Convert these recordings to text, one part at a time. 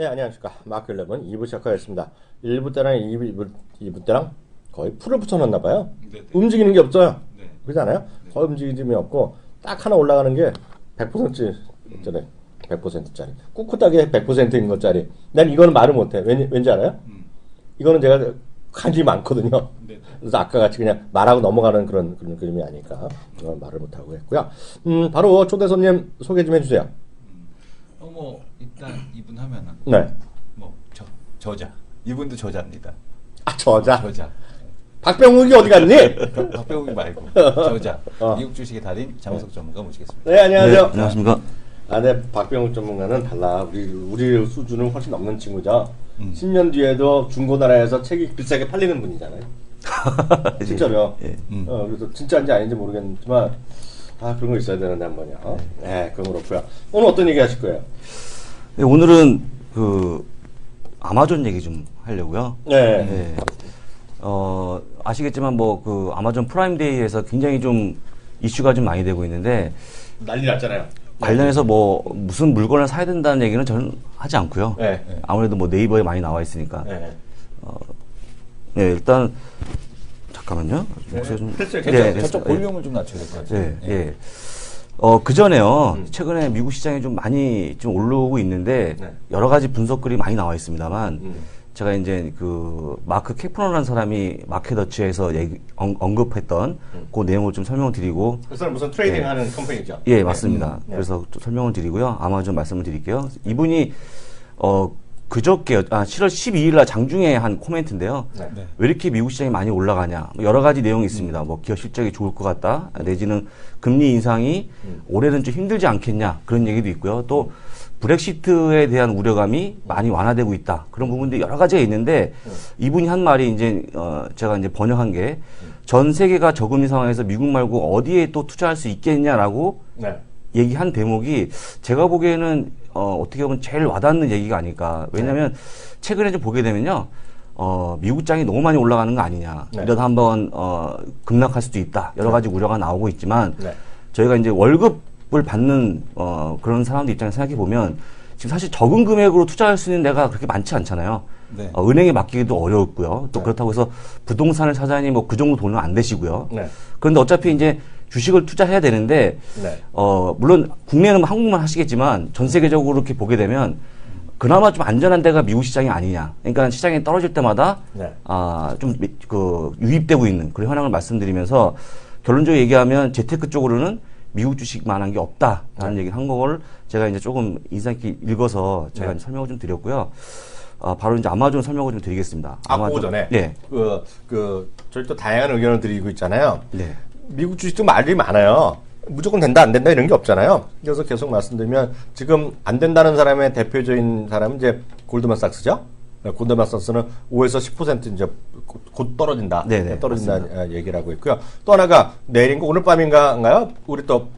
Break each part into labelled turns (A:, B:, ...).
A: 네, 안녕하십니까. 마크 11 2부 시작하겠습니다. 1부 때랑 2부, 2부 때랑 거의 풀을 붙여놨나 봐요.
B: 네, 네.
A: 움직이는 게 없어요.
B: 네.
A: 그렇지 않아요? 거의 움직임이 없고 딱 하나 올라가는 게 100%짜리. 100%짜리. 꿋꿋하게 100%인 것짜리. 난 이거는 말을 못해. 왠지, 왠지 알아요?
B: 음.
A: 이거는 제가 관심이 많거든요.
B: 네, 네.
A: 그래서 아까 같이 그냥 말하고 넘어가는 그런 그런 그림이 아니까 어, 말을 못하고 했고요. 음, 바로 초대 손님 소개 좀 해주세요.
B: 어, 뭐 일단 이분 하면은
A: 네.
B: 뭐 저, 저자. 이분도 저자입니다.
A: 아, 저자.
B: 저자.
A: 박병욱이 어디 갔니?
B: 박- 박병욱이 말고 저자.
A: 어.
B: 미국 주식의 달인 장우석 전문가 모시겠습니다.
A: 네, 안녕하세요.
C: 안녕하십니까.
A: 아, 네, 박병욱 전문가는 달라. 우리, 우리 수준은 훨씬 넘는 친구죠.
B: 음.
A: 10년 뒤에도 중고나라에서 책이 비싸게 팔리는 분이잖아요. 진짜로.
C: 예.
B: 음.
A: 어, 그래서 진짜인지 아닌지 모르겠지만, 아, 그런 거 있어야 되는데, 한 번요. 네, 그건 그렇고요. 오늘 어떤 얘기 하실 거예요?
C: 네, 오늘은 그 아마존 얘기 좀 하려고요.
A: 네.
C: 네. 어, 아시겠지만 뭐 그 아마존 프라임데이에서 굉장히 좀 이슈가 좀 많이 되고 있는데
A: 난리 났잖아요.
C: 관련해서 뭐 무슨 물건을 사야 된다는 얘기는 저는 하지 않고요.
A: 네.
C: 아무래도 뭐 네이버에 많이 나와 있으니까.
A: 네.
C: 네, 일단 잠깐만요. 목소리 좀
A: 됐어요.
C: 네,
A: 괜찮아요.
C: 됐어요.
B: 저쪽 볼륨을 좀 낮춰야 될 것 같아요.
C: 예, 예. 어, 그 전에요.
A: 음.
C: 최근에 미국 시장이 좀 많이 좀 올라오고 있는데
A: 네.
C: 여러 가지 분석글이 많이 나와 있습니다만
A: 음.
C: 제가 이제 그 마크 캐프너라는 사람이 마켓워치에서 얘기, 언, 언급했던
A: 음.
C: 그 내용을 좀 설명을 드리고
A: 그 사람 무슨 트레이딩 하는 컴퍼니죠?
C: 예, 맞습니다.
A: 네.
C: 그래서 좀 설명을 드리고요. 아마존 말씀을 드릴게요. 이분이 어 그저께 아 7월 12일 날 장중에 한 코멘트인데요.
A: 네.
B: 네.
C: 왜 이렇게 미국 시장이 많이 올라가냐 뭐 여러 가지 내용이 있습니다. 뭐 기업 실적이 좋을 것 같다 내지는 금리 인상이 올해는 좀 힘들지 않겠냐 그런 얘기도 있고요. 또 브렉시트에 대한 우려감이 많이 완화되고 있다 그런 부분들이 여러 가지가 있는데 이분이 한 말이 이제 어 제가 이제 번역한 게 전 세계가 저금리 상황에서 미국 말고 어디에 또 투자할 수 있겠냐라고
A: 네.
C: 얘기한 대목이 제가 보기에는 어, 어떻게 보면 제일 와닿는 얘기가 아닐까. 왜냐하면 최근에 좀 보게 되면요. 어, 미국장이 너무 많이 올라가는 거 아니냐.
A: 네.
C: 이러다 한번 어, 급락할 수도 있다. 여러 가지 우려가 나오고 있지만
A: 네.
C: 저희가 이제 월급을 받는 어, 그런 사람들 입장에서 생각해 보면 지금 사실 적은 금액으로 투자할 수 있는 데가 그렇게 많지 않잖아요.
B: 네.
C: 어, 은행에 맡기기도 어려웠고요. 또
A: 네.
C: 그렇다고 해서 부동산을 사자니 뭐 그 정도 돈은 안 되시고요.
A: 네.
C: 그런데 어차피 이제 주식을 투자해야 되는데
A: 네.
C: 어, 물론 국내는 한국만 하시겠지만 전 세계적으로 이렇게 보게 되면 그나마 좀 안전한 데가 미국 시장이 아니냐. 그러니까 시장이 떨어질 때마다
A: 네.
C: 아, 좀그 유입되고 있는 그런 현황을 말씀드리면서 결론적으로 얘기하면 재테크 쪽으로는 미국 주식만한 게 없다라는 얘기를 한 거를 제가 이제 조금 인상 깊게 읽어서 제가
A: 네.
C: 설명을 좀 드렸고요. 아, 바로 이제 아마존 설명을 좀 드리겠습니다.
A: 아, 그거 전에.
C: 네.
A: 그, 그, 저희 또 다양한 의견을 드리고 있잖아요.
C: 네.
A: 미국 주식도 말이 많아요. 무조건 된다, 안 된다, 이런 게 없잖아요. 그래서 계속 말씀드리면, 지금 안 된다는 사람의 대표적인 사람은 이제 골드만삭스죠? 네, 골드만삭스는 5에서 10% 이제 곧- 곧 떨어진다.
C: 네네,
A: 떨어진다 얘기를 하고 있고요. 또 하나가 내일인가 오늘 밤인가인가요? 우리 또,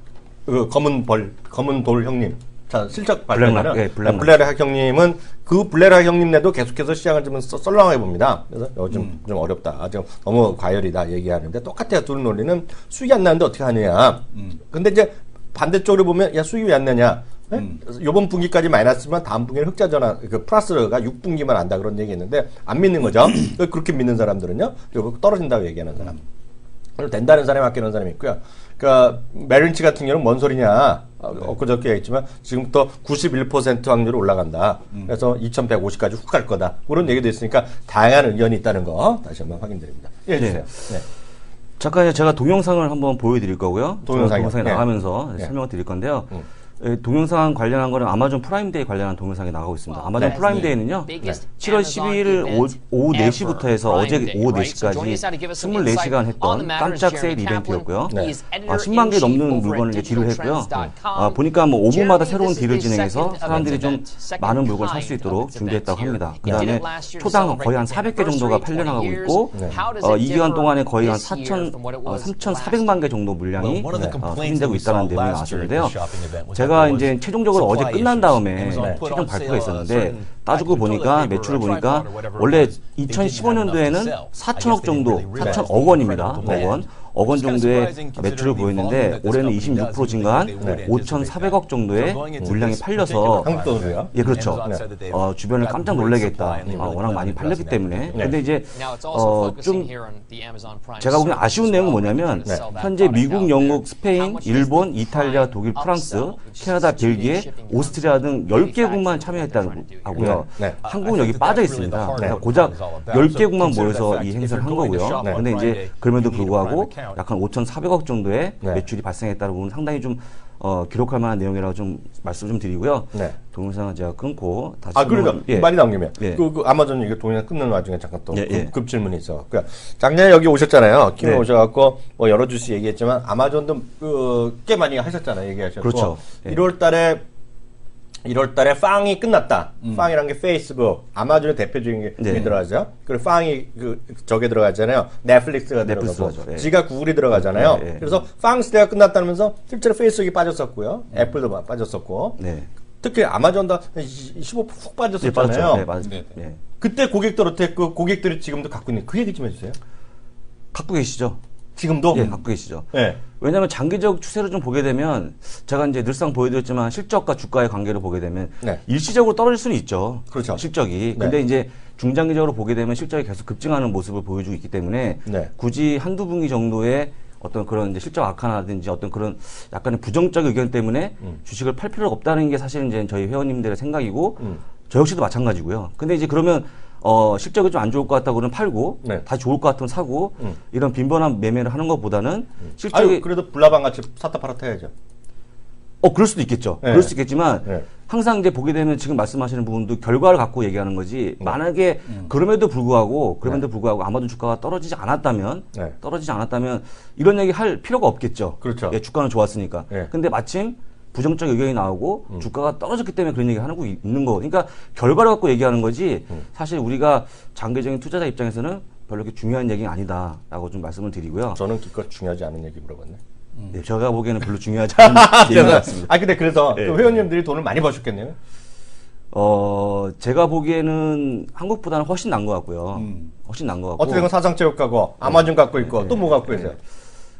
A: 그 검은 벌, 검은 돌 형님. 자, 실적 발표는
C: 예, 블랙락.
A: 블레라 형님은 그 블레라 형님네도 계속해서 시장을 좀 썰- 썰렁하게 봅니다. 그래서 요즘
C: 음.
A: 좀 어렵다. 지금 너무 과열이다 얘기하는데 똑같아요. 둘 논리는 수익이 안 나는데 어떻게 하느냐.
C: 음.
A: 근데 이제 반대쪽으로 보면 야 수익이 왜 안 나냐. 네?
C: 음.
A: 이번 분기까지 마이너스지만 다음 분기는 흑자 전환 그 플러스가 6분기만 한다 그런 얘기 했는데 안 믿는 거죠. 그렇게 믿는 사람들은요. 그리고 떨어진다고 얘기하는 사람. 그리고 된다는 사람이 아끼는 사람이 있고요. 그러니까 메린치 같은 경우는 뭔 소리냐. 어, 엊그저께 얘기했지만 지금부터 91% 확률로 올라간다. 그래서 2150까지 훅 갈 거다. 그런 얘기도 있으니까 다양한 의견이 있다는 거 다시 한번 확인드립니다. 예,
C: 네.
A: 주세요. 네.
C: 잠깐 이제 제가 동영상을 한번 보여드릴 거고요.
A: 동영상이요?
C: 동영상이
A: 네.
C: 나가면서
A: 네.
C: 설명을 드릴 건데요.
A: 음.
C: 예, 동영상 관련한 거는 아마존 프라임데이 관련한 동영상이 나가고 있습니다. 아마존
D: 네.
C: 프라임데이는요.
D: 네.
C: 7월 12일 오, 오후 4시부터 해서 어제 오후 4시까지 24시간 했던 깜짝 세일 이벤트였고요.
A: 네.
C: 아, 10만 개 넘는 물건을 이제 딜을 했고요. 아, 보니까 뭐 5분마다 새로운 딜을 진행해서 사람들이 좀 많은 물건을 살 수 있도록 준비했다고 합니다. 그 다음에 초당 거의 한 400개 정도가 팔려나가고 있고, 어, 이 기간 동안에 거의 한 4천, 어, 3,400만 개 정도 물량이
E: Well,
C: 어, 소진되고
E: saw
C: 있다는 내용이
E: event was
C: 제가 이제 최종적으로 어제 끝난. 다음에 최종 발표가 있었는데 따지고 보니까 매출을 보니까 원래
E: was. They didn't have enough to
C: 2015년도에는
E: sell. I
C: 4천억
E: guess they
C: 정도,
E: didn't really realize
C: 4천억 원입니다. 억 원. 억 원 정도의 매출을 보였는데 올해는
D: company
C: 26%
D: does.
C: 증가한
A: 네.
D: anticipate
C: 5,400억 정도의 물량이 팔려서
A: 한국 돈으로요?
C: 예, 그렇죠. 어, 주변을 깜짝 놀라겠다. 아, 워낙 많이 팔렸기. 때문에.
A: 네.
C: 근데 이제 어, 좀 제가 보기엔 아쉬운 내용은 뭐냐면 현재 미국. 영국, 스페인, 일본, 이탈리아, 독일, 프랑스, 캐나다, 벨기에, 오스트리아 등
E: manufacturing
C: 10개국만
E: that they're
C: 참여했다고. 하고요.
A: 네.
C: 한국은 여기 빠져 있습니다. 그러니까 고작
D: Prime is all about. So
C: 10개국만
D: consider
C: 모여서 이. 행사를 한 거고요. 근데 이제 그럼에도 불구하고. 약간 5,400억 정도의
A: 네.
C: 매출이 발생했다는 부분 상당히 좀 어, 기록할 만한 내용이라고 좀 말씀 좀 드리고요.
A: 네.
C: 동영상은 제가 끊고 다시
A: 아, 그러니까
C: 한번- 예.
A: 말이 나온 김에
C: 예.
A: 그, 그 아마존 이게 동영상 끊는 와중에 잠깐 또
C: 예, 예.
A: 급, 급 질문이 있어. 그 작년에 여기 오셨잖아요. 김에
C: 네.
A: 오셔갖고 뭐 여러 주시 얘기했지만 아마존도 그, 꽤 많이 하셨잖아요. 얘기하셨고.
C: 그렇죠. 예.
A: 1월달에 1월 달에 빵이 끝났다. 빵이란 게 페이스북, 아마존의 대표적인 게
C: 음. 네.
A: 들어가죠. 그리고 빵이 그 저게 들어가잖아요. 넷플릭스가
C: 넷플릭스
A: 들어가고,
C: 들어가죠. 예.
A: 지가 구글이 들어가잖아요.
C: 예, 예.
A: 그래서 빵 시대가 끝났다면서 실제로 페이스북이 빠졌었고요. 애플도 마- 빠졌었고.
C: 네.
A: 특히 아마존도 15%훅
C: 예,
A: 빠졌었잖아요.
C: 네, 맞,
B: 네, 네.
C: 예.
A: 그때 고객들한테 그 고객들이 지금도 갖고 있는 그 얘기 좀 해주세요.
C: 갖고 계시죠?
A: 지금도?
C: 예, 갖고 계시죠.
A: 네.
C: 왜냐하면 장기적 추세를 좀 보게 되면 제가 이제 늘상 보여드렸지만 실적과 주가의 관계를 보게 되면
A: 네.
C: 일시적으로 떨어질 수는 있죠.
A: 그렇죠.
C: 실적이.
A: 네.
C: 근데 이제 중장기적으로 보게 되면 실적이 계속 급증하는 모습을 보여주고 있기 때문에
A: 네.
C: 굳이 한두 분기 정도의 어떤 그런 이제 실적 악화라든지 어떤 그런 약간의 부정적 의견 때문에
A: 음.
C: 주식을 팔 필요가 없다는 게 사실은 이제 저희 회원님들의 생각이고
A: 음.
C: 저 역시도 마찬가지고요. 근데 이제 그러면 어 실적이 좀 안 좋을 것 같다고 그러면 팔고
A: 네.
C: 다 좋을 것 같으면 사고
A: 음.
C: 이런 빈번한 매매를 하는 것보다는 실적이
A: 아유, 그래도 불나방 같이 샀다 팔았다 해야죠.
C: 어, 그럴 수도 있겠죠.
A: 네.
C: 그럴 수 있겠지만
A: 네.
C: 항상 이제 보게 되면 지금 말씀하시는 부분도 결과를 갖고 얘기하는 거지.
A: 네.
C: 만약에
A: 음.
C: 그럼에도 불구하고 그럼에도 불구하고 아마존 주가가 떨어지지 않았다면
A: 네.
C: 떨어지지 않았다면 이런 얘기 할 필요가 없겠죠.
A: 그렇죠.
C: 예, 주가는 좋았으니까.
A: 네. 음.
C: 근데 마침 부정적 의견이 나오고 주가가 떨어졌기 때문에 그런 얘기 하고 있는 거. 그러니까 결과를 갖고 얘기하는 거지.
A: 음.
C: 사실 우리가 장기적인 투자자 입장에서는 별로 그렇게 중요한 얘기는 아니다라고 좀 말씀을 드리고요.
A: 저는 기껏 중요하지 않은 얘기 물어봤네.
C: 네, 제가 보기에는 별로 중요하지 않은 얘기인 것 같습니다.
A: 아, 근데 그래서
C: 예.
A: 그 회원님들이 돈을 많이 버셨겠네요.
C: 어, 제가 보기에는 한국보다는 훨씬 난 것 같고요.
B: 음.
C: 훨씬 난 것 같고.
A: 어쨌든 사상체육하고 아마존 갖고 있고 또 뭐 갖고 계세요?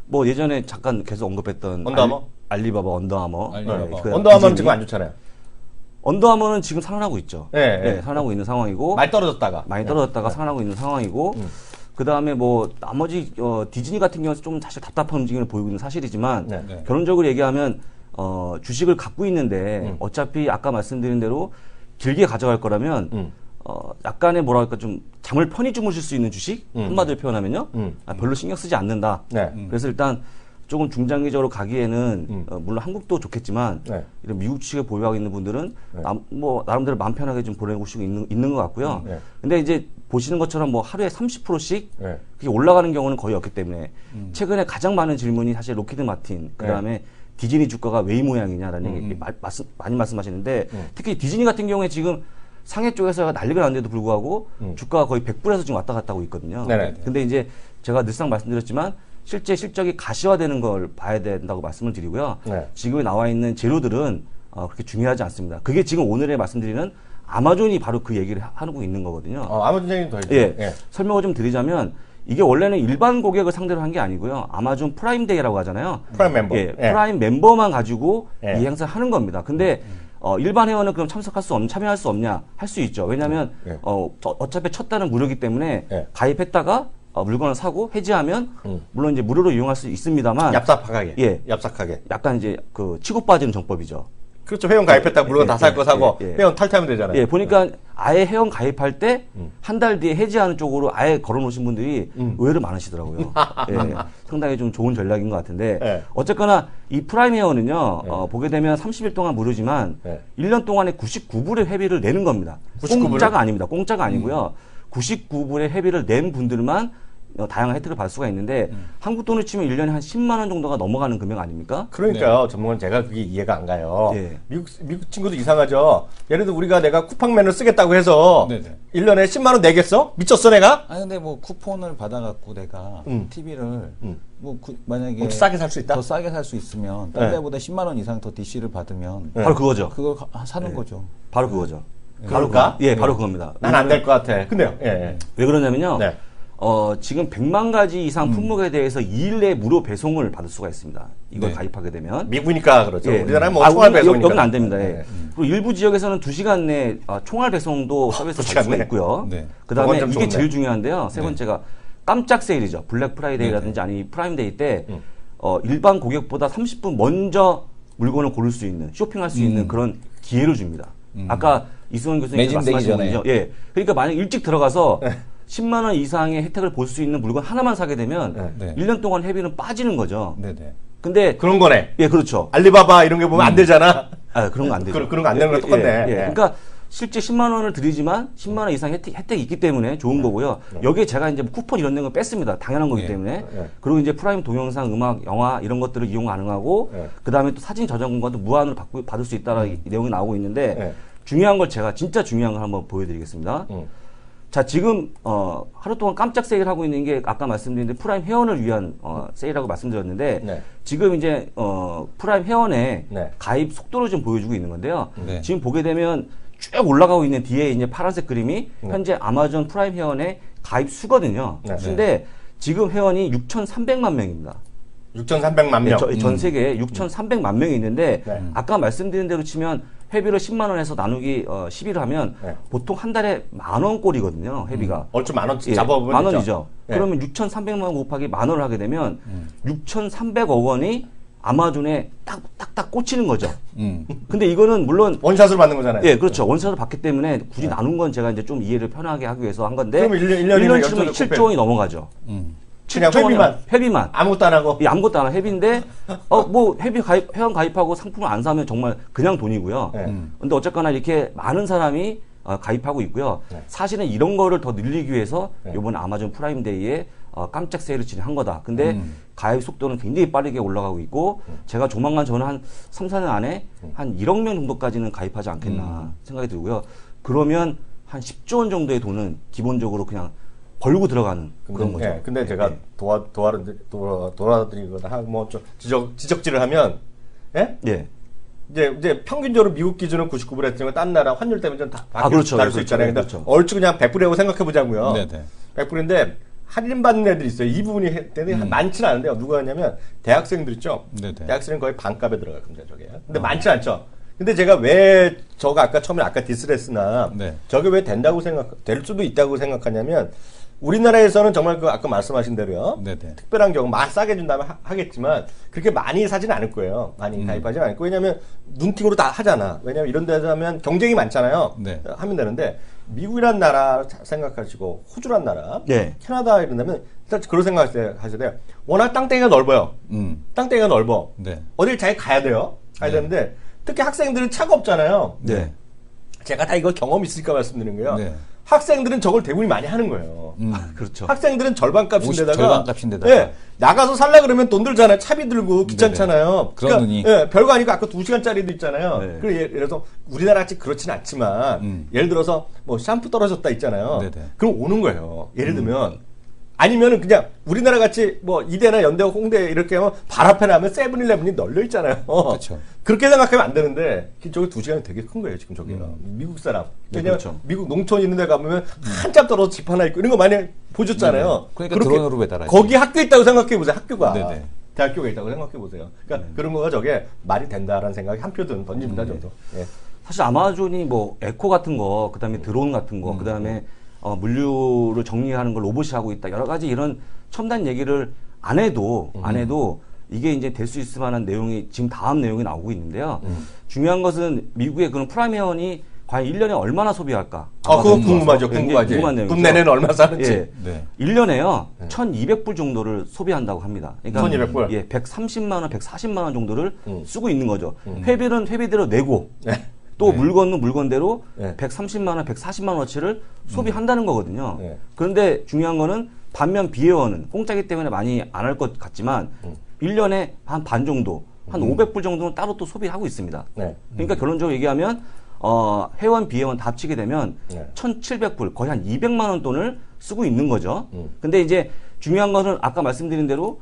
C: 뭐 예전에 잠깐 계속 언급했던
A: 언더아머?
C: 알, 리바바 언더아머.
B: 알리바바.
C: 그
A: 언더아머는. 지금 안 좋잖아요.
C: 언더아머는 지금 살아나고 있죠.
A: 예,
C: 네,
A: 예.
C: 살아나고 있는 상황이고
A: 많이 떨어졌다가.
C: 많이 떨어졌다가 살아나고 있는 상황이고
A: 음.
C: 그 다음에 뭐 나머지 어, 디즈니 같은 경우는 좀 사실 답답한 움직임을 보이고 있는 사실이지만
A: 네.
B: 네.
C: 결론적으로 얘기하면 어, 주식을 갖고 있는데
A: 음.
C: 어차피 아까 말씀드린 대로 길게 가져갈 거라면
A: 음.
C: 어, 약간의 뭐랄까 좀 잠을 편히 주무실 수 있는 주식
A: 음.
C: 한마디로 표현하면요
A: 음.
C: 아, 별로 신경 쓰지 않는다.
A: 네.
C: 그래서 일단 조금 중장기적으로 가기에는
A: 음.
C: 어, 물론 한국도 좋겠지만
A: 네.
C: 이런 미국 주식을 보유하고 있는 분들은 남, 뭐 나름대로 마음 편하게 좀 보내고 싶고 있는, 있는 것 같고요.
A: 음, 네.
C: 근데 이제 보시는 것처럼 뭐 하루에 30%씩
A: 네.
C: 그게 올라가는 경우는 거의 없기 때문에
A: 음.
C: 최근에 가장 많은 질문이 사실 로키드 마틴 그 다음에 디즈니 주가가 왜 이 모양이냐라는
A: 음.
C: 얘기 마- 말씀- 많이 말씀하시는데 특히 디즈니 같은 경우에 지금 상해 쪽에서 난리가 났는데도 불구하고 주가가 거의 100불에서 지금 왔다 갔다 하고 있거든요.
A: 음. 네네.
C: 근데 이제 제가 늘상 말씀드렸지만 실제 실적이 가시화되는 걸 봐야 된다고 말씀을 드리고요.
A: 네.
C: 지금 나와 있는 재료들은 어, 그렇게 중요하지 않습니다. 그게 지금 오늘의 말씀드리는 아마존이 바로 그 얘기를 하- 하고 있는 거거든요.
A: 어, 아마존 얘기 더 해주세요.
C: 예. 설명을 좀 드리자면 이게 원래는 일반 고객을 상대로 한 게 아니고요. 아마존 프라임 데이라고 하잖아요.
A: 프라임 멤버.
C: 예,
A: 예.
C: 프라임 멤버만 가지고
A: 예.
C: 이 행사를 하는 겁니다. 근데 어, 일반 회원은 그럼 참석할 수 없냐, 참여할 수 없냐? 할 수 있죠. 왜냐하면
A: 예.
C: 어, 저- 어차피 첫 달은 무료이기 때문에
A: 예.
C: 가입했다가 어, 물건을 사고 해지하면
A: 음.
C: 물론 이제 무료로 이용할 수 있습니다만
A: 얍삽하게.
C: 예.
A: 얍삭하게.
C: 약간 이제 그 치고 빠지는 정법이죠.
A: 그렇죠. 회원 가입했다가 물건
C: 예,
A: 다살
C: 예,
A: 거 사고
C: 예, 예.
A: 회원 탈퇴하면 되잖아요.
C: 예, 보니까 아예 회원 가입할 때
A: 음.
C: 한달 뒤에 해지하는 쪽으로 아예 걸어놓으신 분들이 의외로 많으시더라고요. 예, 상당히 좀 좋은 전략인 것 같은데
A: 예.
C: 어쨌거나 이 프라임 회원은요 어, 보게 되면 30일 동안 무료지만
A: 예.
C: 1년 동안에 99불의 회비를 내는 겁니다.
A: 99 불을?
C: 공짜가 아닙니다. 공짜가 아니고요. 99불의 회비를 낸 분들만 어, 다양한 혜택을 받을 수가 있는데 한국 돈을 치면 1년에 한 10만 원 정도가 넘어가는 금액 아닙니까?
A: 그러니까요, 전문가는 제가 그게 이해가 안 가요.
C: 예.
A: 미국, 미국 친구도 이상하죠. 예를 들어 우리가 내가 쿠팡맨을 쓰겠다고 해서
B: 네 네.
A: 1년에 10만 원 내겠어? 미쳤어, 내가?
B: 아니 근데 뭐 쿠폰을 받아갖고 내가
A: 음.
B: TV를
A: 음.
B: 뭐 구- 만약에
A: 어, 싸게 살 수 있다?
B: 더 싸게 살 수 있으면 딴
A: 네.
B: 데보다 10만 원 이상 더 DC를 받으면
A: 네.
C: 바로 그거죠.
B: 그걸 가- 사는 거죠.
C: 바로 그거죠.
A: 그럴까?
C: 예, 바로 그겁니다.
A: 난 안 될 것 같아. 근데요, 예, 예.
C: 왜 그러냐면요.
A: 네.
C: 어, 지금 100만 가지 이상 품목에 대해서 2일 내에 무료 배송을 받을 수가 있습니다. 이걸
B: 네.
C: 가입하게 되면.
A: 미국이니까 그렇죠.
C: 예.
A: 우리나라는 뭐
C: 아,
A: 총알
C: 우리는
A: 배송이니까.
C: 여- 여기는 안 됩니다. 예.
A: 네.
C: 그리고 일부 지역에서는 2시간 내에 아, 총알 배송도 서비스 두갈 수가
A: 시간 내.
C: 있고요.
B: 네.
C: 그다음에
A: 그건 좀
C: 이게
A: 좋네.
C: 제일 중요한데요. 세
B: 네.
C: 번째가 깜짝 세일이죠. 블랙 프라이데이라든지 아니 프라임데이 때
A: 음.
C: 어, 일반 고객보다 30분 먼저 물건을 고를 수 있는 쇼핑할 수 있는 그런 기회를 줍니다. 아까 이승원 교수님 말씀하신. 분이죠. 예. 그러니까 만약 일찍 들어가서
A: 네.
C: 10만 원 이상의 혜택을 볼 수 있는 물건 하나만 사게 되면
B: 네.
C: 1년 동안 회비는 빠지는 거죠.
B: 네 네.
C: 근데
A: 그런 거네.
C: 예, 그렇죠.
A: 알리바바 이런 게 보면 안 되잖아.
C: 아, 그런 거 안 되죠.
A: 그런- 그런 거 안 되는 거랑
C: 예,
A: 똑같네.
C: 예, 예.
A: 예.
C: 그러니까 실제 10만 원을 드리지만 10만 원 이상 혜택, 혜택이 있기 때문에 좋은 거고요. 여기에 제가 이제 뭐 쿠폰 이런 걸 뺐습니다. 당연한 거기
B: 예.
C: 때문에.
A: 예.
C: 그리고 이제 프라임 동영상, 음악, 영화 이런 것들을 이용 가능하고
A: 예.
C: 그다음에 또 사진 저장 공간도 무한으로 받고, 받을 수 있다는 이 내용이 나오고 있는데
A: 예.
C: 중요한 걸 제가 진짜 중요한 걸 한번 보여드리겠습니다.
A: 음.
C: 자 지금 어, 하루 동안 깜짝 세일하고 있는 게 아까 말씀드린 데 프라임 회원을 위한 어, 세일하고 말씀드렸는데
A: 네.
C: 지금 이제 어, 프라임 회원의
A: 네.
C: 가입 속도를 좀 보여주고 있는 건데요.
B: 네.
C: 지금 보게 되면 쭉 올라가고 있는 뒤에 이제 파란색 그림이
A: 네.
C: 현재 아마존 프라임 회원의 가입 수거든요.
A: 네.
C: 근데 지금 회원이 6,300만 명입니다.
A: 6,300만
C: 네,
A: 명.
C: 저- 전 세계에 6,300만 명이 있는데
A: 네.
C: 아까 말씀드린 대로 치면 회비를 10만 원에서 나누기 어, 10을 하면
A: 네.
C: 보통 한 달에 만 원꼴이거든요. 회비가.
A: 얼추 만 원씩
C: 예,
A: 잡아보면
C: 만. 원이죠.
A: 예.
C: 그러면 6,300만 원 곱하기 만 원을 하게 되면 6,300억 원이 아마존에 딱, 딱, 딱 꽂히는 거죠.
B: 음.
C: 근데 이거는 물론
A: 원샷으로 받는 거잖아요.
C: 예, 그렇죠. 원서를 받기 때문에 굳이 나눈 건 제가 이제 좀 이해를 편하게 하기 위해서 한 건데.
A: 네. 그럼 일 년- 일 년이면
C: 1년 치면
A: 열정을
C: 7조 원이 넘어가죠.
B: 음.
A: 그냥
C: 7조 원이
A: 회비만.
C: 회비만.
A: 아무것도 안 하고.
C: 이 아무것도 안한 회비인데, 어, 뭐, 회비 가입, 회원 가입하고 상품을 안 사면 정말 그냥 돈이고요.
A: 네.
C: 근데 어쨌거나 이렇게 많은 사람이 어, 가입하고 있고요.
A: 네.
C: 사실은 이런 거를 더 늘리기 위해서
A: 네.
C: 이번 아마존 프라임데이에 어, 깜짝 세일을 진행한 거다. 근데
B: 음.
C: 가입 속도는 굉장히 빠르게 올라가고 있고, 제가 조만간 저는 한 3, 4년 안에 한 1억 명 정도까지는 가입하지 않겠나 생각이 들고요. 그러면 한 10조 원 정도의 돈은 기본적으로 그냥 벌고 들어가는 그런 거죠.
A: 예, 근데 제가
C: 예.
A: 도와 도와 도와 도와드리거나 뭐 좀 지적 지적질을 하면 예?
C: 예.
A: 이제 이제 평균적으로 미국 기준은 99불 했지만 딴 나라 환율 때문에 좀 다,
C: 아, 그렇죠.
A: 다를 수
C: 그렇죠.
A: 있잖아요. 근데
C: 그렇죠.
A: 얼추 그냥 100불이라고 생각해 보자고요.
B: 네 네.
A: 100불인데 할인 받는 애들이 있어요. 이 부분이 해- 때문에 많지는 않은데요. 누가 하냐면 대학생들 있죠.
B: 네네.
A: 대학생은 거의 반값에 들어가요. 근데 저게. 근데 많지 않죠. 근데 제가 왜 저가 아까 처음에 아까 디스레스나
B: 네.
A: 저게 왜 된다고 생각 될 수도 있다고 생각하냐면 우리나라에서는 정말 그 아까 말씀하신 대로요.
B: 네네.
A: 특별한 경우 막 싸게 준다면 하, 겠지만 그렇게 많이 사지는 않을 거예요. 많이
B: 음.
A: 가입하지는 않을 거예요. 왜냐하면 눈팅으로 다 하잖아. 왜냐하면 이런 데서 하면 경쟁이 많잖아요.
B: 네.
A: 하면 되는데 미국이란 나라 생각하시고 호주란 나라,
C: 네.
A: 캐나다 이런다면 일단 그런 생각하셔야 돼요. 워낙 땅덩이가 넓어요.
B: 음.
A: 땅덩이가 넓어.
B: 네.
A: 어딜 잘 가야 돼요. 가야
B: 네.
A: 되는데 특히 학생들은 차가 없잖아요.
C: 네.
A: 제가 다 이거 경험 있으니까 말씀드리는 거예요.
B: 네.
A: 학생들은 저걸 대부분 많이 하는 거예요.
B: 음.
C: 그렇죠.
A: 학생들은 절반 값인데다가
B: 50 절반 값인데다가.
A: 예, 나가서 살라 그러면 돈 들잖아요. 차비 들고 귀찮잖아요.
B: 그런 눈이.
A: 예, 별거 아니고 아까 2시간짜리도 있잖아요.
C: 네.
A: 그 예를 들어서 우리나라 같이 그렇진 않지만
B: 음.
A: 예를 들어서 뭐 샴푸 떨어졌다 있잖아요.
B: 네네. 음.
A: 그럼 오는 거예요. 예를 들면 아니면은 그냥 우리나라 같이 뭐 이대나 연대, 홍대 이렇게 하면 발 앞에 나면 세븐일레븐이 널려 있잖아요.
B: 그렇죠.
A: 그렇게 생각하면 안 되는데 저기 두 시간이 되게 큰 거예요 지금 저게요. 미국 사람.
C: 네,
A: 왜냐면
C: 그렇죠.
A: 미국 농촌 있는 데 가보면 한참 떨어져 집 하나 있고 이런 거 많이 보셨잖아요.
B: 네네. 그러니까
A: 그렇게
B: 드론으로 배달하지.
A: 거기 학교 있다고 생각해 보세요. 학교가.
B: 네네.
A: 대학교가 있다고 생각해 보세요. 그러니까 그런 거가 저게 말이 된다라는 생각이 한 표든 던집니다 저도. 예.
C: 사실 아마존이 뭐 에코 같은 거, 그다음에 드론 같은 거, 그다음에 어, 물류를 정리하는 걸 로봇이 하고 있다. 여러 가지 이런 첨단 얘기를 안 해도 안 해도 이게 이제 될 수 있을 만한 내용이 지금 다음 내용이 나오고 있는데요. 중요한 것은 미국의 그런 프라임 회원이 과연 1년에 얼마나 소비할까?
A: 아 그거. 궁금하죠. 궁금하지.
C: 궁금한 내용이죠.
A: 돈 내내는 얼마 사는지.
C: 예.
B: 네.
C: 1년에요. 1,200불 정도를 소비한다고 합니다. 그러니까
A: 1200불?
C: 예, 130만 원, 140만 원 정도를
A: 음.
C: 쓰고 있는 거죠. 회비는 회비대로 내고
A: 네.
C: 또 물건은 물건대로
A: 네.
C: 130만 원, 140만 원어치를 소비한다는 거거든요.
A: 네.
C: 그런데 중요한 거는 반면 비회원은 공짜기 때문에 많이 안 할 것 같지만
A: 음.
C: 1년에 한 반 정도, 한 500불 정도는 따로 또 소비하고 있습니다.
A: 네.
C: 그러니까 결론적으로 얘기하면 어, 회원 비회원 다 합치게 되면
A: 네.
C: 1,700불 거의 한 200만 원 돈을 쓰고 있는 거죠.
A: 음.
C: 근데 이제 중요한 것은 아까 말씀드린 대로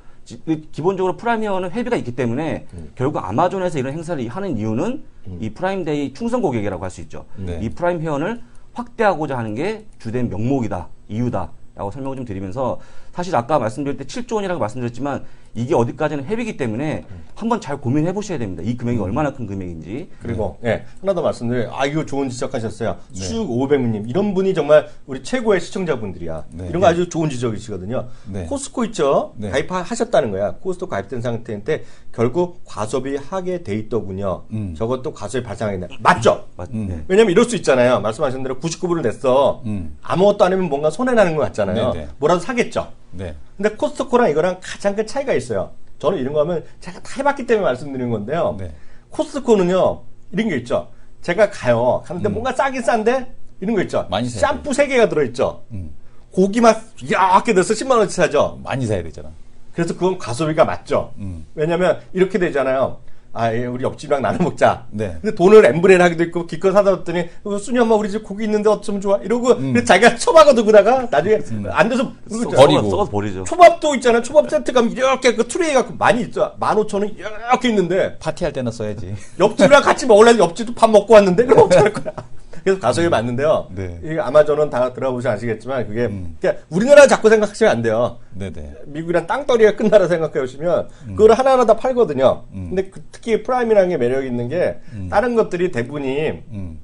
C: 기본적으로 프라임 회원은 회비가 있기 때문에
A: 음.
C: 결국 아마존에서 이런 행사를 하는 이유는 이 프라임데이 충성 고객이라고 할 수 있죠.
B: 네.
C: 이 프라임 회원을 확대하고자 하는 게 주된 명목이다, 이유다 라고 설명을 좀 드리면서 사실 아까 말씀드릴 때 7조 원이라고 말씀드렸지만 이게 어디까지는 회비기 때문에 한번 잘 고민해 보셔야 됩니다. 이 금액이 얼마나 큰 금액인지.
A: 그리고 예 하나 더 말씀드려요. 아 이거 좋은 지적하셨어요. 수육 500님 이런 분이 정말 우리 최고의 시청자분들이야.
B: 네.
A: 이런 거 아주 좋은 지적이시거든요.
B: 네.
A: 코스코 있죠.
B: 네.
A: 가입하셨다는 거야. 코스코 가입된 상태인데 결국 과소비 하게 돼 있더군요.
B: 음.
A: 저것도 과소비 발생하겠네. 맞죠?
C: 맞-
B: 음.
C: 네.
A: 왜냐면 이럴 수 있잖아요. 말씀하신 대로 99불을 냈어.
B: 음.
A: 아무것도 안 하면 뭔가 손해 나는 것 같 잖아요.
B: 네네.
A: 뭐라도 사겠죠.
B: 네.
A: 근데 코스트코랑 이거랑 가장 큰 차이가 있어요. 저는 이런 거 하면 제가 다 해봤기 때문에 말씀드리는 건데요.
B: 네.
A: 코스트코는요, 이런 게 있죠. 제가 가요. 가는데 뭔가 싸긴 싼데, 이런 거 있죠.
B: 음. 많이 사야
A: 샴푸 세 개가 들어있죠.
B: 음.
A: 고기 맛 이렇게 넣어서 10만원치 사죠.
B: 많이 사야 되잖아.
A: 그래서 그건 가소비가 맞죠.
B: 음.
A: 왜냐면 이렇게 되잖아요. 아, 예, 우리 옆집이랑 나눠 먹자.
B: 네.
A: 근데 돈을 엠브레를 하기도 있고 기껏 사다 줬더니 어, 순이 엄마 우리 집 고기 있는데 어쩌면 좋아 이러고
B: 음.
A: 그래서 자기가 처박아 두고다가 나중에 안 돼서
C: 써-
B: 버리고.
C: 썩어서 썩어서 버리죠.
A: 초밥도 있잖아요. 초밥 세트 가면 이렇게 그 트레이 갖고 많이 있죠. 만 오천 원 이렇게 있는데
B: 파티할 때나 써야지.
A: 옆집이랑 같이 먹으려면 옆집도 밥 먹고 왔는데 그럼 어떡할 거야. 그래서 가성비 맞는데요.
B: 네.
A: 이 아마존은 다 들어보시 아시겠지만 그게
B: 음.
A: 그러니까 우리나라 자꾸 생각하시면 안 돼요.
B: 네네.
A: 미국이란 땅덩이가 큰 나라 생각해 보시면 그걸 하나하나 다 팔거든요.
B: 음.
A: 근데 그- 특히 프라임이라는 게 매력 있는 게 다른 것들이 대부분이
B: 음.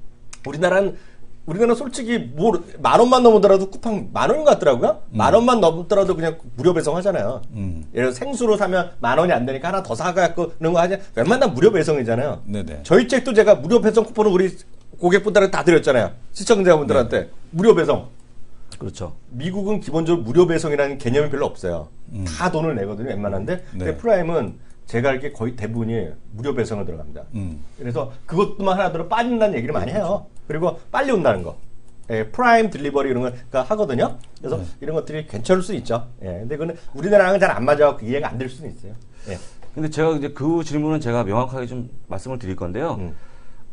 A: 우리나라는 우리나라 솔직히 뭐 만 원만 넘더라도 쿠팡 만 원인 것 같더라고요. 만 원만 넘더라도 그냥 무료 배송하잖아요.
B: 음.
A: 예를 들어 생수로 사면 만 원이 안 되니까 하나 더 사갖고 그런 거 하냐. 웬만하면 무료 배송이잖아요.
B: 네네.
A: 저희 책도 제가 무료 배송 쿠폰을 우리 고객분들한테 다 드렸잖아요. 시청자분들한테
B: 네.
A: 무료 배송.
C: 그렇죠.
A: 미국은 기본적으로 무료 배송이라는 개념이 별로 없어요. 다 돈을 내거든요, 웬만한데.
B: 음. 네.
A: 근데 프라임은 제가 알기에 거의 대부분이 무료 배송을 들어갑니다.
B: 음.
A: 그래서 그것만 하나더러 빠진다는 얘기를 많이 해요. 그리고 빨리 온다는 거. 예, 프라임 딜리버리 이런 거 하거든요. 그래서
B: 네.
A: 이런 것들이 괜찮을 수 있죠. 예, 근데 그거는 우리나라랑 잘안 맞아서 이해가 안 될 수는 있어요. 예.
C: 근데 제가 이제 그 질문은 제가 명확하게 좀 말씀을 드릴 건데요.
A: 음.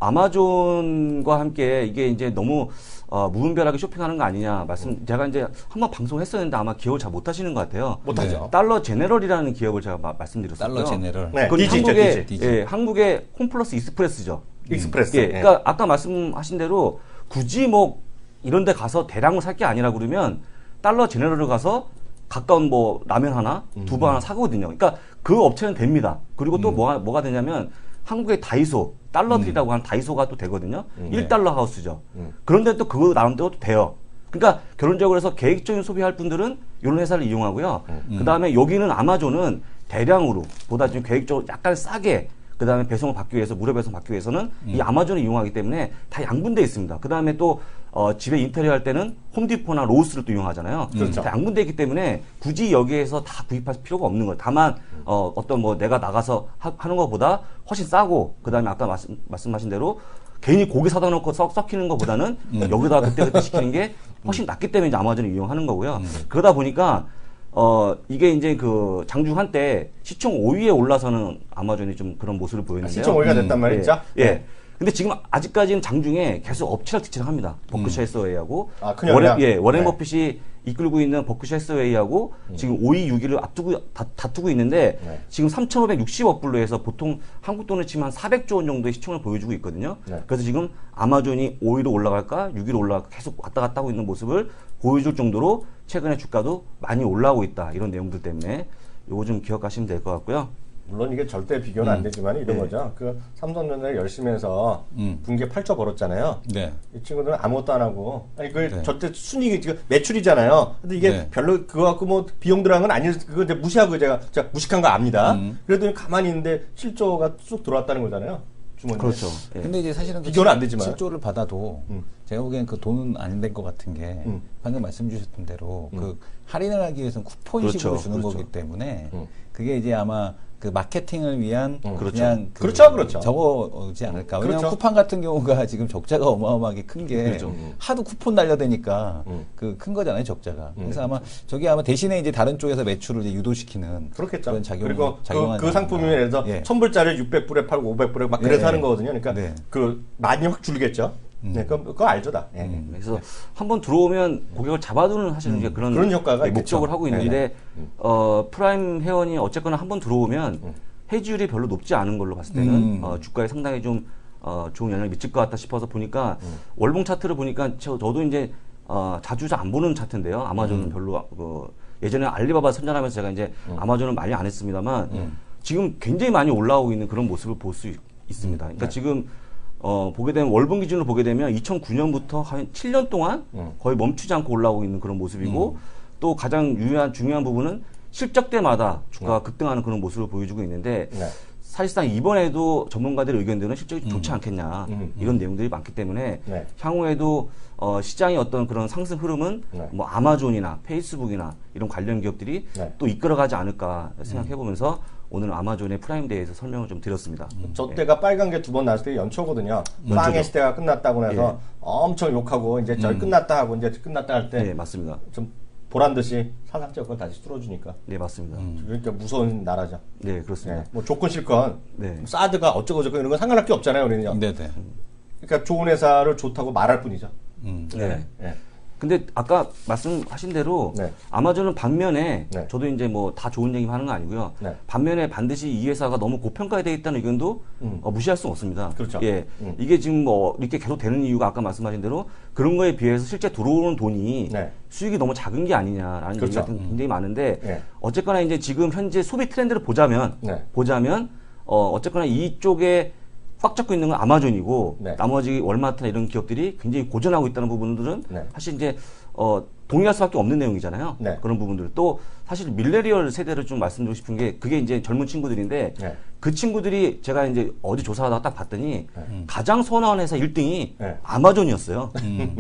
C: 아마존과 함께 이게 이제 너무 어, 무분별하게 쇼핑하는 거 아니냐 말씀 제가 이제 한번 방송했었는데 아마 기억을 잘 못하시는 것 같아요.
A: 못하죠.
C: 달러 제네럴이라는 기업을 제가 마- 말씀드렸었죠.
B: 달러 제네럴.
A: 네,
C: 그건
A: 디지 있죠,
C: 한국의
A: 디지.
C: 예, 한국의 홈플러스 익스프레스죠.
A: 익스프레스.
C: 예,
A: 예.
C: 그러니까 아까 말씀하신 대로 굳이 뭐 이런 데 가서 대량을 살게 아니라 그러면 달러 제네럴을 가서 가까운 뭐 라면 하나, 두부 하나 사거든요. 그러니까 그 업체는 됩니다. 그리고 또 뭐가, 뭐가 되냐면 한국의 다이소, 달러들이라고 하는 다이소가 또 되거든요. 일 1달러 하우스죠. 그런데 또 그거 나름대로 또 돼요. 그러니까 결론적으로 해서 계획적인 소비할 분들은 이런 회사를 이용하고요. 그 다음에 여기는 아마존은 대량으로 보다 좀 계획적으로 약간 싸게 그 다음에 배송을 받기 위해서 무료 배송 받기 위해서는 이 아마존을 이용하기 때문에 다 양분돼 있습니다. 그 다음에 또 어, 집에 인테리어 할 때는 홈디포나 로우스를 또 이용하잖아요.
A: 그렇죠.
C: 다 양분돼 있기 때문에 굳이 여기에서 다 구입할 필요가 없는 거예요. 다만 어, 어떤 뭐 내가 나가서 하, 는 것보다 훨씬 싸고 그 다음에 아까 말씀, 말씀하신 대로 괜히 고기 사다 놓고 썩, 썩히는 것보다는 여기다가 그때 그때 시키는 게 훨씬 낫기 때문에 이제 아마존을 이용하는 거고요. 그러다 보니까 어, 이게 이제 그 장중 한때 시총 5위에 올라서는 아마존이 좀 그런 모습을 보였는데요.
A: 시청 오해가 됐단 말이죠.
C: 예. 예. 근데 지금 아직까지는 장중에 계속 엎치락뒤치락 합니다. 버크셔 해서웨이하고
A: 아, 큰형이야?
C: 워렌, 예, 워렌
A: 네.
C: 버핏이 이끌고 있는 버크셔 해서웨이하고 지금 5위, 6위를 앞두고 다, 다투고 있는데
A: 네.
C: 지금 3,560억 불로 해서 보통 한국 돈을 치면 한 400조 원 정도의 시총을 보여주고 있거든요.
A: 네.
C: 그래서 지금 아마존이 5위로 올라갈까, 6위로 올라갈까 계속 왔다 갔다 하고 있는 모습을 보여줄 정도로 최근에 주가도 많이 올라오고 있다. 이런 내용들 때문에 요거 좀 기억하시면 될 것 같고요.
A: 물론 이게 절대 비교는 안 되지만 이런 거죠. 그 삼성전자 열심히 해서
B: 음.
A: 분기에 8조 벌었잖아요.
B: 네.
A: 이 친구들은 아무것도 안 하고 아니 그
B: 네.
A: 절대 순이익이 지금 매출이잖아요. 근데 이게
B: 네.
A: 별로 그거 갖고 뭐 비용 들어간 건 아니 그거 이제 무시하고 제가 제가 무식한 거 압니다.
B: 음.
A: 그래도 가만히 있는데 7조가 쑥 들어왔다는 거잖아요. 주머니에.
C: 그렇죠. 예.
B: 근데 이제 사실은 그
A: 비교는 안 되지만.
B: 실조를 받아도
A: 음.
B: 제가 보기엔 그 돈은 안 된 것 같은 게
A: 음.
B: 방금 말씀 주셨던 대로 그 할인을 하기 위해서는 쿠폰식으로
C: 그렇죠.
B: 주는
C: 그렇죠.
B: 거기 때문에
A: 음.
B: 그게 이제 아마 그 마케팅을 위한
A: 음.
C: 그렇죠.
B: 그냥 그
A: 그렇죠, 그렇죠.
B: 저거지 않을까. 왜냐면
A: 그렇죠.
B: 쿠팡 같은 경우가 지금 적자가 어마어마하게 큰 게
C: 그렇죠.
B: 하도 쿠폰 날려대니까
A: 음.
B: 그큰 거잖아요 적자가. 그래서 아마 저게 아마 대신에 이제 다른 쪽에서 매출을 이제 유도시키는
A: 그렇겠죠.
B: 그런 작용
A: 그리고 그, 그 상품이 예를 들어서
B: 예.
A: 1000불짜리 600불에 팔고 500불에 막 그래서
B: 예,
A: 하는
B: 예.
A: 거거든요. 그러니까
B: 네.
A: 그 많이 확 줄겠죠. 네, 그거, 그거 알죠, 다. 예.
C: 음, 그래서 한번 들어오면 고객을 잡아두는 사실은 이제 그런,
A: 그런 효과가
C: 예, 목적을
A: 있겠죠.
C: 하고 있는데 어, 프라임 회원이 어쨌거나 한번 들어오면 해지율이 별로 높지 않은 걸로 봤을 때는
B: 음.
C: 어, 주가에 상당히 좀 어, 좋은 영향을 미칠 것 같다 싶어서 보니까 월봉 차트를 보니까 저, 저도 이제 어, 자주 잘안 보는 차트인데요. 아마존은 별로 그 예전에 알리바바 선전하면서 제가 이제 아마존은 많이 안 했습니다만 지금 굉장히 많이 올라오고 있는 그런 모습을 볼 수 있습니다. 그러니까 지금 어, 보게 되면 월분 기준으로 보게 되면 2009년부터 한 7년 동안 거의 멈추지 않고 올라오고 있는 그런 모습이고 또 가장 유효한 중요한 부분은 실적 때마다 주가가 급등하는 그런 모습을 보여주고 있는데
A: 네.
C: 사실상 이번에도 전문가들의 의견들은 실적이 좋지 않겠냐
A: 음.
C: 이런 내용들이 많기 때문에
A: 네.
C: 향후에도 어, 시장의 어떤 그런 상승 흐름은
A: 네.
C: 뭐 아마존이나 페이스북이나 이런 관련 기업들이
A: 네.
C: 또 이끌어가지 않을까 생각해 보면서 오늘 아마존의 프라임데이에서 설명을 좀 드렸습니다.
A: 저 때가 빨간 게 두번 나왔을 때 연초거든요. 빵의 시대가 끝났다고 해서 엄청 욕하고 이제 저희 끝났다 하고 이제 끝났다 할 때
C: 네, 맞습니다.
A: 좀 보란 듯이 사상적으로 다시 뚫어주니까
C: 네, 맞습니다.
A: 그러니까 무서운 나라죠.
C: 네, 그렇습니다.
A: 네. 뭐 조건 실건
C: 네.
A: 사드가 어쩌고 저쩌고 이런 건 상관할 게 없잖아요, 우리는요.
B: 네 네.
A: 그러니까 좋은 회사를 좋다고 말할 뿐이죠.
B: 음.
C: 네.
A: 네.
C: 근데 아까 말씀하신 대로
A: 네.
C: 아마존은 반면에
A: 네.
C: 저도 이제 뭐 다 좋은 얘기만 하는 거 아니고요.
A: 네.
C: 반면에 반드시 이 회사가 너무 고평가되어 있다는 의견도
A: 음.
C: 어, 무시할 수는 없습니다.
A: 그렇죠.
C: 예.
A: 음.
C: 이게 지금 뭐 이렇게 계속 되는 이유가 아까 말씀하신 대로 그런 거에 비해서 실제 들어오는 돈이
A: 네.
C: 수익이 너무 작은 게 아니냐라는
A: 그렇죠.
C: 얘기가 굉장히 많은데
A: 네.
C: 어쨌거나 이제 지금 현재 소비 트렌드를 보자면
A: 네.
C: 보자면 어 어쨌거나 이쪽에 꽉 잡고 있는 건 아마존이고
A: 네.
C: 나머지 월마트나 이런 기업들이 굉장히 고전하고 있다는 부분들은
A: 네.
C: 사실 이제 어 동의할 수밖에 없는 내용이잖아요.
A: 네.
C: 그런 부분들 또 사실 밀레리얼 세대를 좀 말씀드리고 싶은 게 그게 이제 젊은 친구들인데
A: 네.
C: 그 친구들이 제가 이제 어디 조사하다가 딱 봤더니 가장 선호하는 회사 1등이
A: 네.
C: 아마존이었어요.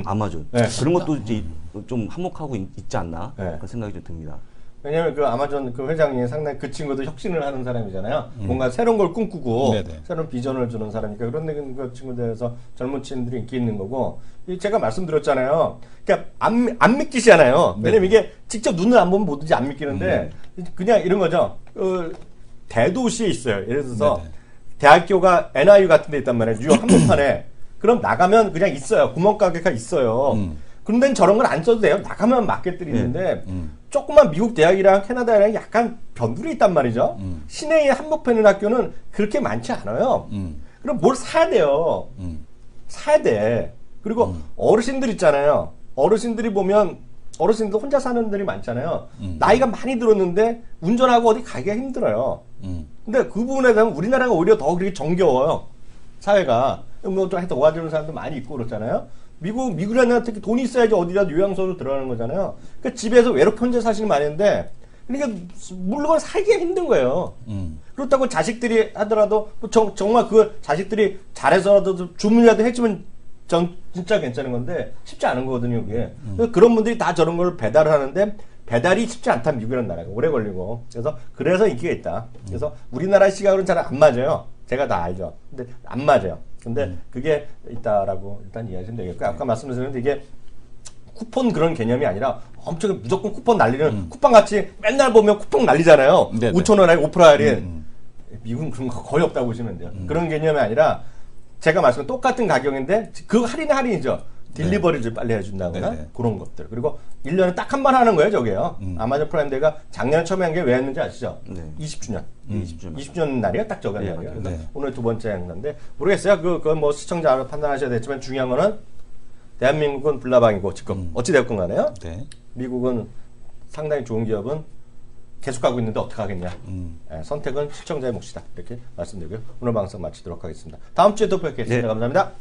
C: 아마존.
A: 네.
C: 그런 것도 이제 좀 한몫하고 있, 지 않나
A: 네.
C: 그런 생각이 좀 듭니다.
A: 왜냐면 그 아마존 그 회장이 상당히 그 친구도 혁신을 하는 사람이잖아요. 뭔가 새로운 걸 꿈꾸고
B: 네네.
A: 새로운 비전을 주는 사람이니까 그런 그 친구들에서 젊은 친구들이 인기 있는 거고 이 제가 말씀드렸잖아요. 그러니까 안, 안 믿기잖아요. 왜냐면 이게 직접 눈을 안 보면 뭐든지 안 믿기는데 그냥 이런 거죠. 어, 대도시에 있어요. 예를 들어서
B: 네네.
A: 대학교가 NIU 같은 데 있단 말이에요. 뉴욕 한복판에. 그럼 나가면 그냥 있어요. 구멍가게가 있어요.
B: 음.
A: 그런데 저런 건안 써도 돼요. 나가면 마켓들이
C: 네.
A: 있는데
B: 음.
A: 조그만 미국 대학이랑 캐나다랑 약간 변두리 있단 말이죠.
B: 음.
A: 시내에 한복판에 있는 학교는 그렇게 많지 않아요.
B: 음.
A: 그럼 뭘 사야 돼요.
B: 음.
A: 사야 돼. 그리고 어르신들 있잖아요. 어르신들이 보면 어르신들 혼자 사는 분들이 많잖아요.
B: 음.
A: 나이가 많이 들었는데 운전하고 어디 가기가 힘들어요.
B: 음.
A: 근데 그 부분에 대한 우리나라가 오히려 더 그렇게 정겨워요. 사회가. 뭐좀 해서 도와주는 사람도 많이 있고 그렇잖아요. 미국, 미국이라는 특히 돈이 있어야지 어디라도 요양소로 들어가는 거잖아요. 그러니까 집에서 외롭게 혼자 사시는 많은데, 그러니까 물건 살기가 힘든 거예요.
B: 음.
A: 그렇다고 자식들이 하더라도 뭐 정, 정말 그 자식들이 잘해서라도 주문이라도 해주면 전 진짜 괜찮은 건데 쉽지 않은 거거든요, 그게. 그래서 그런 분들이 다 저런 걸 배달을 하는데 배달이 쉽지 않다, 미국이라는 나라가. 오래 걸리고. 그래서, 그래서 인기가 있다. 그래서 우리나라 시각으로는 잘 안 맞아요. 제가 다 알죠. 근데 안 맞아요. 근데 그게 있다라고 일단 이해하시면 되겠고. 아까 말씀드렸는데 이게 쿠폰 그런 개념이 아니라 엄청 무조건 쿠폰 날리는 쿠팡 같이 맨날 보면 쿠폰 날리잖아요.
B: 음. 네네.
A: 5천 원 할인, 5% 할인.
B: 음.
A: 미국은 그런 거 거의 없다고 보시면 돼요. 그런 개념이 아니라 제가 말씀한 똑같은 가격인데 그 할인은 할인이죠. 딜리버리를 빨리 해준다거나
B: 네네.
A: 그런 것들. 그리고 1년에 딱 한 번 하는 거예요, 저게요.
B: 음.
A: 아마존 프라임 데이가 작년에 처음에 한 게 왜 했는지 아시죠?
C: 네.
A: 20주년.
C: 음. 20주년.
A: 20주년 날이에요, 딱 저거
C: 네,
A: 날이에요.
B: 네.
A: 오늘 두 번째 행사인데 모르겠어요. 그, 그건 뭐 시청자 판단하셔야 되지만 중요한 거는 대한민국은 불나방이고 지금 어찌 됐건 간에요.
B: 네.
A: 미국은 상당히 좋은 기업은 계속 가고 있는데 어떻게 하겠냐.
B: 음.
A: 예, 선택은 시청자의 몫이다. 이렇게 말씀드리고요. 오늘 방송 마치도록 하겠습니다. 다음 주에 또 뵙겠습니다.
C: 네.
A: 감사합니다.